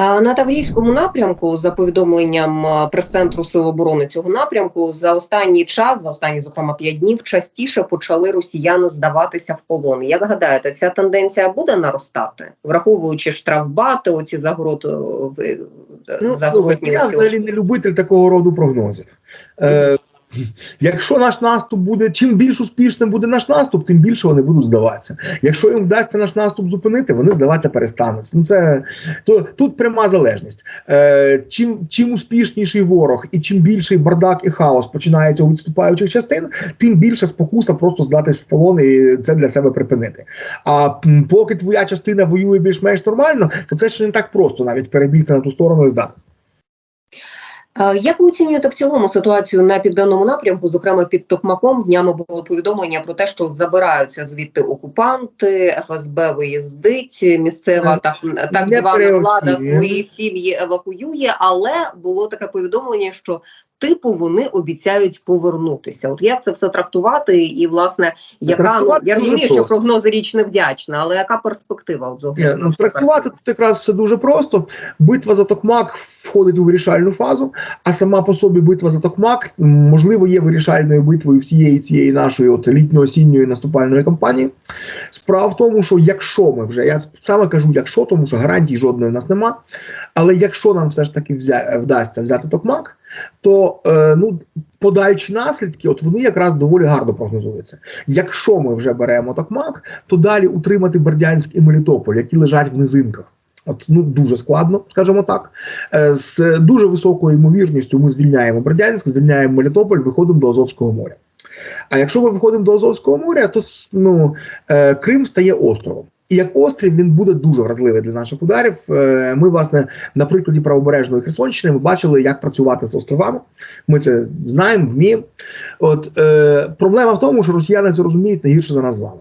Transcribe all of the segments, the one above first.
На Таврійському напрямку, за повідомленням прес-центру Сил оборони цього напрямку, за останній час, за останні, зокрема, п'ять днів, частіше почали росіяни здаватися в полон. Як гадаєте, ця тенденція буде наростати, враховуючи штрафбати, оці загород ну, загородні? Я взагалі не любитель такого роду прогнозів. Е, Якщо наш наступ буде, чим більш успішним буде наш наступ, тим більше вони будуть здаватися. Якщо їм вдасться наш наступ зупинити, вони здаватися перестануть. Ну це то тут пряма залежність. Е, Чим чим успішніший ворог і чим більший бардак і хаос починається у відступаючих частин, тим більше спокуса просто здатись в полон і це для себе припинити. А поки твоя частина воює більш-менш нормально, то це ще не так просто навіть перебігти на ту сторону і здати. Як ви оцінюєте в цілому ситуацію на південному напрямку? Зокрема, під Токмаком днями було повідомлення про те, що забираються звідти окупанти, ФСБ виїздить, місцева так. так звана влада свої сім'ї евакуює, але було таке повідомлення, що типу вони обіцяють повернутися. От як це все трактувати, і власне яка ну я розумію, що прогнози річ не вдячна, але яка перспектива от Ні, ну, трактувати тут якраз все дуже просто. Битва за Токмак входить у вирішальну фазу, а сама по собі битва за Токмак можливо є вирішальною битвою всієї цієї нашої от літньо-осінньої наступальної кампанії. Справа в тому, що якщо ми вже я саме кажу, якщо тому що гарантій жодної в нас нема, але якщо нам все ж таки взя, вдасться взяти Токмак то е, ну подальші наслідки, от вони якраз доволі гарно прогнозуються. Якщо ми вже беремо Токмак, то далі утримати Бердянськ і Мелітополь, які лежать в низинках. От ну дуже складно, скажімо так. Е, з дуже високою ймовірністю ми звільняємо Бердянськ, звільняємо Мелітополь, виходимо до Азовського моря. А якщо ми виходимо до Азовського моря, то ну, е, Крим стає островом. І як острів він буде дуже вразливий для наших ударів. Е, ми, власне, на прикладі правобережної Херсонщини ми бачили, як працювати з островами. Ми це знаємо, вміємо. От е, проблема в тому, що росіяни це розуміють не гірше за нас з вами.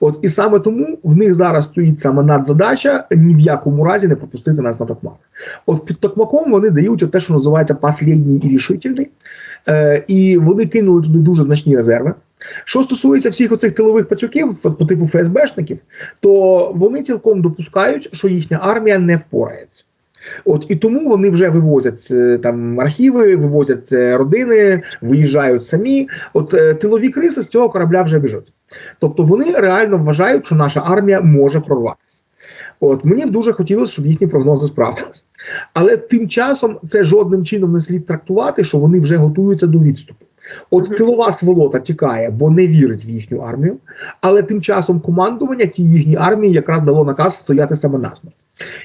От і саме тому в них зараз стоїть саме надзадача ні в якому разі не пропустити нас на токмак. От під токмаком вони дають те, що називається послідній і рішительний, е, і вони кинули туди дуже значні резерви. Що стосується всіх оцих тилових пацюків по типу ФСБшників, то вони цілком допускають, що їхня армія не впорається. От і тому вони вже вивозять е, там архіви, вивозять е, родини, виїжджають самі. От е, тилові криси з цього корабля вже біжуть. Тобто вони реально вважають, що наша армія може прорватися. От мені б дуже хотілося, щоб їхні прогнози справдилися. Але тим часом це жодним чином не слід трактувати, що вони вже готуються до відступу. От тилова сволота тікає, бо не вірить в їхню армію, але тим часом командування цій їхній армії якраз дало наказ стояти саме насмерть.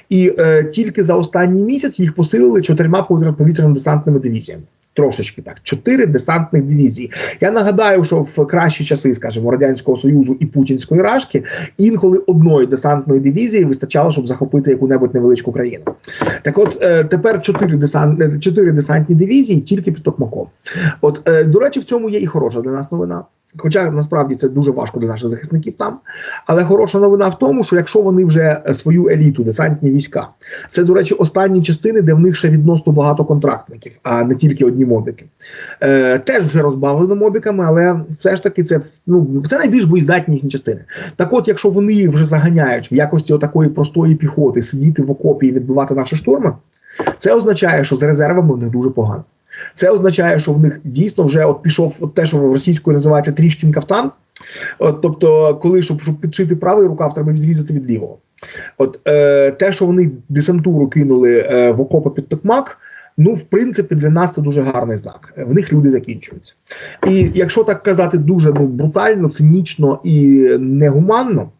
І е, тільки за останній місяць їх посилили чотирма повітряно-десантними дивізіями. Трошечки так, чотири десантних дивізії. Я нагадаю, що в кращі часи, скажімо, радянського союзу і путінської рашки інколи одної десантної дивізії вистачало, щоб захопити яку-небудь невеличку країну. Так, от е, тепер чотири десант, чотири десантні дивізії тільки під Токмаком. От е, до речі, в цьому є і хороша для нас новина. Хоча насправді це дуже важко для наших захисників там. Але хороша новина в тому, що якщо вони вже свою еліту, десантні війська, це, до речі, останні частини, де в них ще відносно багато контрактників, а не тільки одні мобіки. Е, Теж вже розбавлено мобіками, але все ж таки це ну, це найбільш боєздатні їхні частини. Так от, якщо вони вже заганяють в якості такої простої піхоти, сидіти в окопі і відбивати наші штурми, це означає, що з резервами них дуже погано. Це означає, що в них дійсно вже от пішов от те, що в російською називається трішкін кафтан. От, Тобто, коли щоб щоб підшити правий рукав, треба відрізати від лівого. От е, те, що вони десантуру кинули е, в окопи під Токмак, ну в принципі для нас це дуже гарний знак. В них люди закінчуються. І якщо так казати дуже ну брутально, цинічно і негуманно.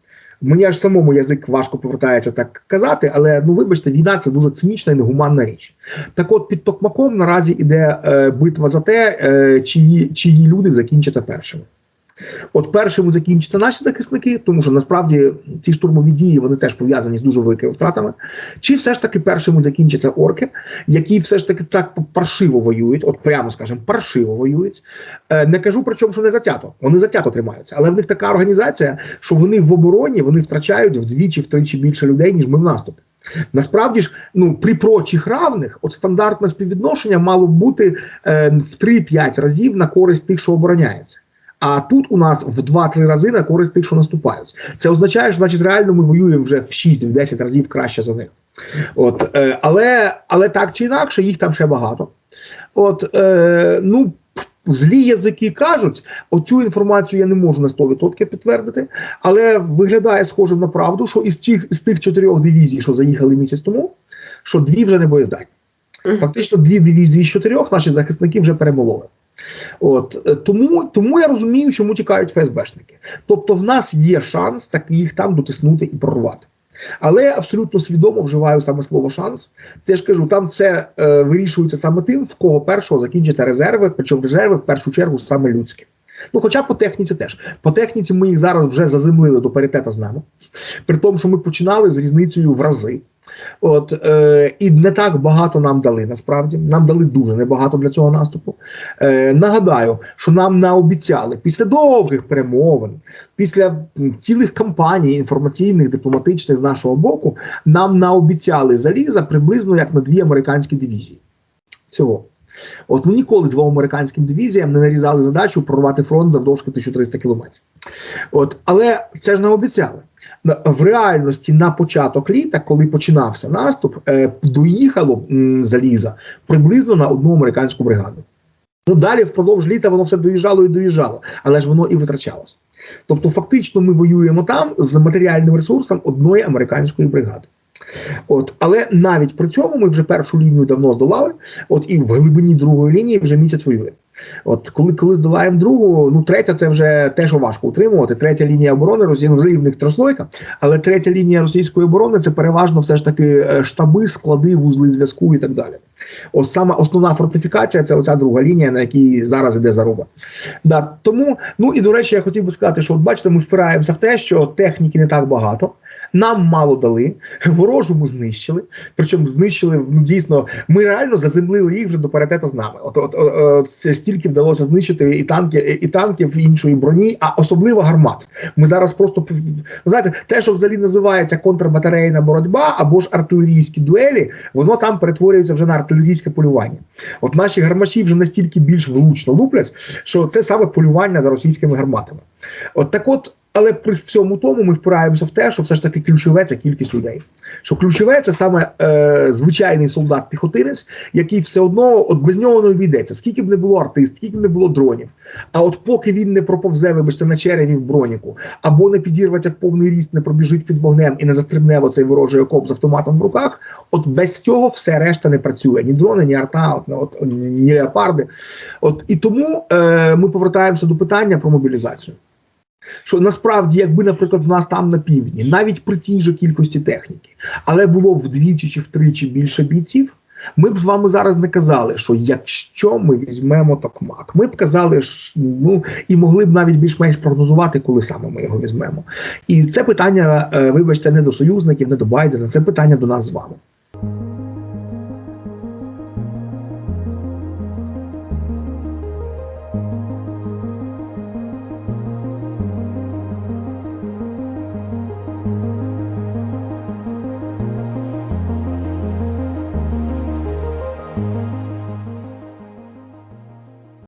Мені аж самому язик важко повертається так казати, але ну вибачте, війна це дуже цинічна і негуманна річ. Так, от під Токмаком наразі іде е, битва за те, е, чиї чиї люди закінчаться першими. От першими закінчаться наші захисники, тому що насправді ці штурмові дії вони теж пов'язані з дуже великими втратами. Чи все ж таки першими закінчаться орки, які все ж таки так паршиво воюють, от прямо скажемо, паршиво воюють. Е, не кажу про чому, що не затято. Вони затято тримаються, але в них така організація, що вони в обороні вони втрачають вдвічі-втричі більше людей, ніж ми в наступі. Насправді ж, ну при прочих равних, от стандартне співвідношення мало б бути е, в 3-5 разів на користь тих, що обороняється. А тут у нас в 2-3 рази на користь тих, що наступають. Це означає, що значить реально ми воюємо вже в 6-10 разів краще за них. От, е, але, але так чи інакше, їх там ще багато. От, е, ну, злі язики кажуть, оцю інформацію я не можу на 100% підтвердити, але виглядає схожим на правду, що із тих, із тих чотирьох дивізій, що заїхали місяць тому, що дві вже не боєздатні. Фактично, дві дивізії з чотирьох наші захисники вже перемололи. От е, тому, тому я розумію, чому тікають ФСБшники. Тобто, в нас є шанс так їх там дотиснути і прорвати. Але я абсолютно свідомо вживаю саме слово шанс. Теж кажу, там все е, вирішується саме тим, в кого першого закінчаться резерви, причому резерви в першу чергу саме людські. Ну, хоча по техніці теж. По техніці ми їх зараз вже заземлили до паритета з нами, при тому, що ми починали з різницею в рази. От е, і не так багато нам дали. Насправді нам дали дуже небагато для цього наступу. Е, Нагадаю, що нам наобіцяли після довгих перемовин, після цілих кампаній інформаційних, дипломатичних з нашого боку, нам наобіцяли заліза приблизно як на дві американські дивізії. Всього. От ми ніколи двом американським дивізіям не нарізали задачу прорвати фронт завдовжки 1300 кілометрів. От, але це ж нам обіцяли. В реальності на початок літа, коли починався наступ, е, доїхало заліза приблизно на одну американську бригаду. Ну далі впродовж літа воно все доїжджало і доїжджало, але ж воно і витрачалось. Тобто, фактично, ми воюємо там з матеріальним ресурсом одної американської бригади. От, але навіть при цьому ми вже першу лінію давно здолали. От і в глибині другої лінії вже місяць воюємо. От коли, коли здолаємо другу, ну третя це вже те, що важко утримувати. Третя лінія оборони Росії ну, взагалі в них трослойка, але третя лінія російської оборони це переважно все ж таки е, штаби, склади, вузли зв'язку і так далі. Ось саме основна фортифікація це оця друга лінія, на якій зараз іде заруба. Да, тому, ну і до речі, я хотів би сказати, що от бачите, ми впираємося в те, що техніки не так багато. Нам мало дали, ворожу ми знищили. Причому знищили ну дійсно. Ми реально заземлили їх вже до паритету з нами. От, от, от, от стільки вдалося знищити і танки, і танків і іншої броні, а особливо гармат. Ми зараз просто знаєте, те, що взагалі називається контрбатарейна боротьба або ж артилерійські дуелі, воно там перетворюється вже на артилерійське полювання. От наші гармаші вже настільки більш влучно луплять, що це саме полювання за російськими гарматами. От так от. Але при всьому тому ми впираємося в те, що все ж таки ключове це кількість людей. Що ключове це саме е, звичайний солдат-піхотинець, який все одно от без нього не обійдеться. Скільки б не було артист, скільки б не було дронів. А от поки він не проповзе, вибачте, на череві в броніку, або не підірветься в повний ріст, не пробіжить під вогнем і не застрибне в оцей ворожий окоп з автоматом в руках, от без цього все решта не працює. Ні дрони, ні арта, от, от, ні леопарди. От і тому е, ми повертаємося до питання про мобілізацію. Що насправді, якби, наприклад, в нас там на півдні, навіть при тій же кількості техніки, але було вдвічі чи втричі більше бійців, ми б з вами зараз не казали, що якщо ми візьмемо токмак, ми б казали, що, ну і могли б навіть більш-менш прогнозувати, коли саме ми його візьмемо. І це питання, е, вибачте, не до союзників, не до Байдена, це питання до нас з вами.